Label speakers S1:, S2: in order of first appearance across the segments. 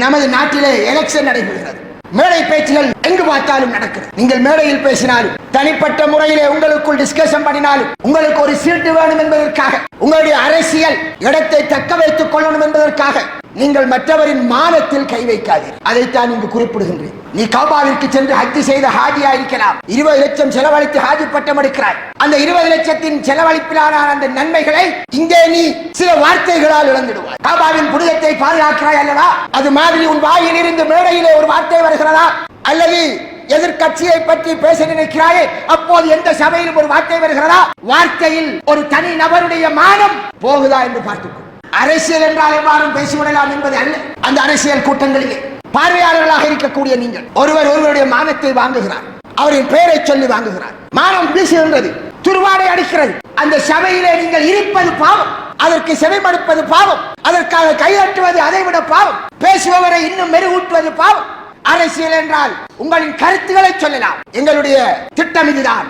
S1: நமது நாட்டிலே எலெக்ஷன் நடைபெறுகிறது. மேடை பேச்சுகள் எங்கு பார்த்தாலும் நடக்கிறது. நீங்கள் மேடையில் பேசினாலும் தனிப்பட்ட முறையிலே உங்களுக்குள் டிஸ்கஷன் பண்ணினாலும் உங்களுக்கு ஒரு சீட்டு வேணும் என்பதற்காக உங்களுடைய அரசியல் இடத்தை தக்க வைத்துக் கொள்ளணும் என்பதற்காக நீங்கள் மற்றவரின் மானத்தில் கை வைக்காதீர்கள். அதைத்தான் இங்கு குறிப்பிடுகின்றேன். நீ காபாவிற்கு சென்று ஹஜ்ஜி செய்த ஹாஜியா இருக்கலாம் இருபது லட்சம் செலவழித்து ஹாஜி பட்டம் எடுக்கிறாய் அந்த இருபது லட்சத்தின் செலவழிப்பிலான அந்த நன்மைகளை இங்கே நீ சில வார்த்தைகளால் இழந்துடுவாய். காபாவின் புனிதத்தை பாதுகாக்கிறாய் அல்லவா? அது மாதிரி உன் வாயில் இருந்து மேடையிலே ஒரு வார்த்தை வருகிறதா? அல்லது எதிர்கட்சியை பற்றி பேச நினைக்கிறாயே? அப்போது எந்த சபையிலும் ஒரு வார்த்தை வருகிறதா? வார்த்தையில் ஒரு தனி நபருடைய மானம் போகுதா என்று பார்த்துக்கோ அரசியல் என்றால் எவ்வாறும் பேசிவிடலாம் என்பது அல்ல. அந்த அரசியல் கூட்டங்களிலே பார்வையாளர்களாக இருக்கக்கூடிய நீங்கள். ஒருவர் ஒருவருடைய மானத்தை வாங்குகிறார். அவரின் பெயரை சொல்லி வாங்குகிறார். மானம் வீசுகின்றது. துருவாடை அடிக்கிறது. அந்த சபையிலே நீங்கள் இருப்பது பாவம். அதற்கு செவிமடுப்பது பாவம். அதற்காக கையற்றுவது அதைவிட பாவம். பேசுபவரை இன்னும் மெருகூட்டுவது பாவம். அரசியல் என்றால் உங்களின் கருத்துக்களை சொல்லலாம். எங்களுடைய திட்டம் இதுதான்.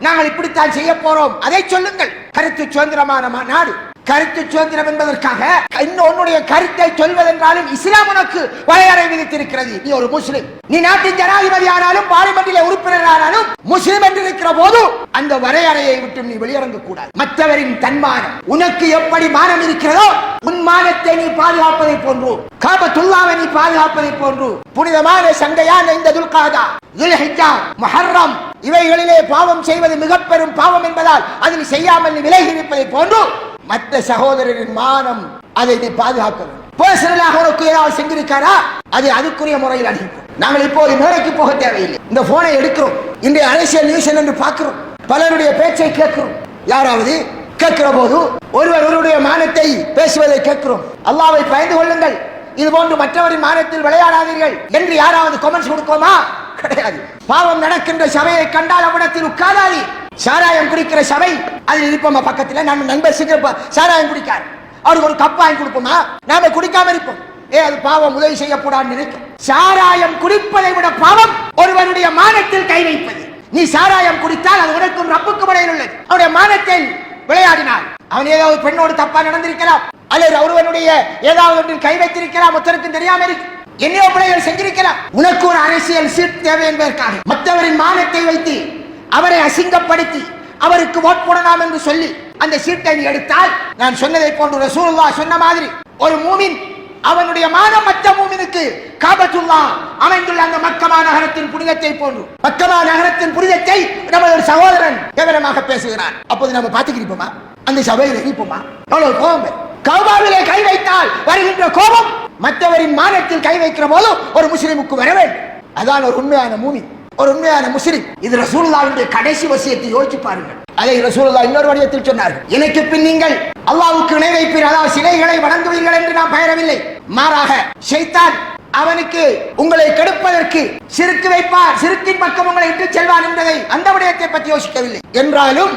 S1: நாங்கள் இப்படித்தான் செய்ய போறோம். அதை சொல்லுங்கள். கருத்து சுதந்திரமான நாடு. கருத்து சுதந்திரம் என்பதற்காக இன்னொன்னுடைய உன்னுடைய கருத்தை சொல்வதென்றாலும் இஸ்லாம் உனக்கு வரையறை விதித்திருக்கிறது. நீ ஒரு முஸ்லிம். நீ நாட்டின் ஜனாதிபதி ஆனாலும் பார்லிமெண்டிலே உறுப்பினர் ஆனாலும் முஸ்லிம் என்று இருக்கிற போது அந்த வரையறையை விட்டு நீ வெளியிறங்க கூடாது. மற்றவரின் தன்மானம் உனக்கு எப்படி மானம் இருக்கிறதோ உன் மானத்தை நீ பாதுகாப்பதை போன்று காபத்துல்லாவை நீ பாதுகாப்பதை போன்று புனிதமான சண்டையான இந்த துல்காதா துல்ஹிஜா மஹர்ரம் இவைகளிலே பாவம் செய்வது மிக பெரும் பாவம் என்பதால் அதில் செய்யாமல் நீ விலகி இருப்பதை போன்று மற்ற சகோதரரின் மானம் அதை நீ பாதுகாக்க வேண்டும். பர்சனலாக உனக்கு ஏதாவது செஞ்சிருக்காரா? அது அதுக்குரிய முறையில் அனுப்பிக்கும் நாங்கள் இப்போது மேடைக்கு போக தேவையில்லை. இந்த போனை எடுக்கிறோம். இன்றைய அரசியல் நியூஸ் என்று பார்க்கிறோம். பலருடைய பேச்சை கேட்கிறோம். யாராவது கேட்கிற போது ஒருவர் ஒருவருடைய மானத்தை பேசுவதை கேட்கிறோம். அல்லாவை பயந்து கொள்ளுங்கள். இது போன்று மற்றவரின் மானத்தில் விளையாடாதீர்கள். என்று யாராவது கமெண்ட்ஸ் கொடுக்கோமா? கிடையாது. பாவம் நடக்கின்ற சபையை கண்டால் அவ்விடத்தில் உட்காராதி சாராயம் குடிக்கிற சபை அதில் இருப்போம் பக்கத்துல? நம்ம நண்பர் சீக்கிரம் சாராயம் குடிக்கார். அவருக்கு ஒரு கப் வாங்கி கொடுப்போமா? நாம குடிக்காம இருப்போம். ஏ அது பாவம் உதவி செய்யக்கூடாதுன்னு நினைக்கும் சாராயம் குடிப்பதை விட பாவம் ஒருவனுடைய மானத்தில் கை வைப்பது. நீ சாராயம் குடித்தால் அது உனக்கும் ரப்புக்கு இடையில் உள்ளது. அவனுடைய மானத்தில் விளையாடினார் அவன் ஏதாவது பெண்ணோடு தப்பா நடந்திருக்கலாம். அல்லது ஒருவனுடைய ஏதாவது ஒன்றில் கை வைத்திருக்கலாம். மொத்தருக்கும் தெரியாம இருக்கு. என்னையோ பிள்ளைகள் செஞ்சிருக்கலாம். உனக்கு ஒரு அரசியல் சீட் தேவை என்பதற்காக. மற்றவரின் மானத்தை வைத்து அவரை அசிங்கப்படுத்தி அவருக்கு ஓட் போடலாம் என்று சொல்லி அந்த சீட்டை நீ எடுத்தால் நான் சொன்னதை போன்று ரசூலுல்லாஹ் சொன்ன மாதிரி ஒரு மூமின் அவனுடைய மானம் மற்ற மூமினுக்கு காபத்துல்லா அமைந்துள்ள அந்த மக்கமா நகரத்தின் புனிதத்தை போன்று. மக்கமா நகரத்தின் புனிதத்தை நமது ஒரு சகோதரன் விவரமாக பேசுகிறான் அப்போது நம்ம பார்த்துக்கிருப்போமா அந்த சபையில் இருப்போமா? எவ்வளவு கோபம். கௌபாவிலே கை வைத்தால் வருகின்ற கோபம் மற்றவரின் மானத்தில் கை வைக்கிற போதும் ஒரு முஸ்லிமுக்கு வர வேண்டும். அதான் ஒரு உண்மையான மூமி ஒரு உண்மையான முஸ்லிம். இது ரசூல்லாவுடைய கடைசி வசியத்தை யோசிச்சு பாருங்கள். அதை ரசூல்லா இன்னொரு வடிவத்தில் சொன்னார்கள். எனக்கு பின் நீங்கள் அல்லாவுக்கு இணை வைப்பீர். அதாவது சிலைகளை வணங்குவீர்கள் என்று நான் பெயரவில்லை. மாறாக ஷைத்தான் அவனுக்கு உங்களை கெடுப்பதற்கு சிறுக்கு வைப்பார். சிறுக்கின் பக்கம் உங்களை இட்டு செல்வார் என்பதை அந்த விடயத்தை பற்றி யோசிக்கவில்லை. என்றாலும்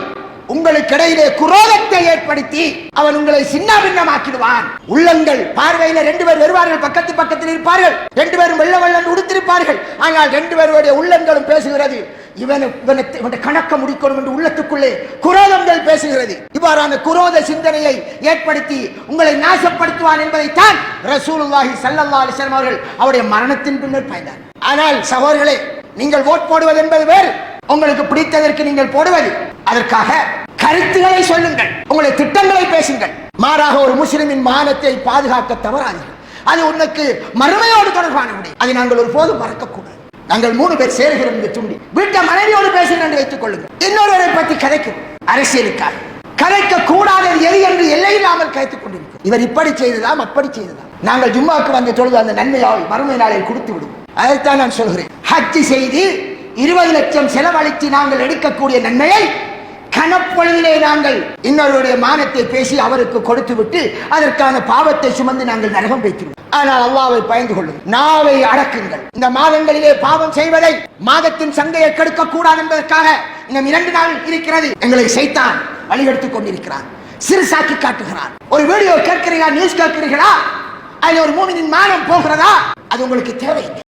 S1: உங்களுக்கு இடையிலே குரோதத்தை ஏற்படுத்தி அவன் உங்களை சின்ன பின்னமாக்கிடுவான் உள்ளங்கள் பார்வையில ரெண்டு பேர் வருவார்கள் பக்கத்து பக்கத்தில் இருப்பார்கள். ரெண்டு பேரும் வெள்ள வெள்ளம் உடுத்திருப்பார்கள். ஆனால் ரெண்டு பேருடைய உள்ளங்களும் பேசுகிறது. இவனு இவனை இவனை கணக்க முடிக்கணும் என்று உள்ளத்துக்குள்ளே குரோதங்கள் பேசுகிறது. இவ்வாறான குரோத சிந்தனையை ஏற்படுத்தி உங்களை நாசப்படுத்துவான் என்பதைத்தான் ரசூலுல்லாஹி சல்லல்லா அலைஹி அவர்கள் அவருடைய மரணத்தின் பின்னர் பயந்தார். ஆனால் சகோதரர்களே நீங்கள் ஓட் போடுவது என்பது வேறு. உங்களுக்கு பிடித்ததற்கு நீங்கள் போடுவது அதற்காக கருத்துக்களை சொல்லுங்கள். உங்களுடைய திட்டங்களை பேசுங்கள். மாறாக ஒரு முஸ்லிமின் மானத்தை பாதுகாக்க தவறாதீர்கள். அது உனக்கு மறுமையோடு தொடர்பான விடை அதை நாங்கள் ஒரு போதும் மறக்கக்கூடாது. நாங்கள் மூணு பேர் சேருகிறோம் இந்த துண்டி வீட்டை மனைவியோடு பேசுகிறேன் என்று வைத்துக் கொள்ளுங்கள். இன்னொருவரை பற்றி கதைக்கும். அரசியலுக்காக. கதைக்க கூடாதது எது என்று எல்லை இல்லாமல் கதைத்துக் இவர் இப்படி செய்ததாம் அப்படி செய்ததாம். நாங்கள் ஜும்மாவுக்கு வந்து தொழுது அந்த நன்மையால் மறுமை நாளில் கொடுத்து விடுவோம். அதைத்தான் நான் சொல்கிறேன். ஹஜ்ஜி செய்து இருபது லட்சம் செலவழித்து நாங்கள் எடுக்கக்கூடிய நன்மையை கனப்பொழுதிலே நாங்கள் இன்னொருடைய மானத்தை பேசி அவருக்கு கொடுத்து விட்டு அதற்கான பாவத்தை சுமந்து நாங்கள் நரகம் வைக்கிறோம். ஆனால் அல்லாவை பயந்து கொள்ளும் நாவை அடக்குங்கள். இந்த மாதங்களிலே பாவம் செய்வதை மாதத்தின் சந்தையை கெடுக்க கூடாது என்பதற்காக இன்னும் இரண்டு நாள் இருக்கிறது. எங்களை செய்தான் வழிகெடுத்துக் கொண்டிருக்கிறார் சிறுசாக்கி காட்டுகிறார் ஒரு வீடியோ கேட்கிறீர்களா நியூஸ் கேட்கிறீர்களா? அதில் ஒரு மூமினின் மானம் போகிறதா? அது உங்களுக்கு தேவை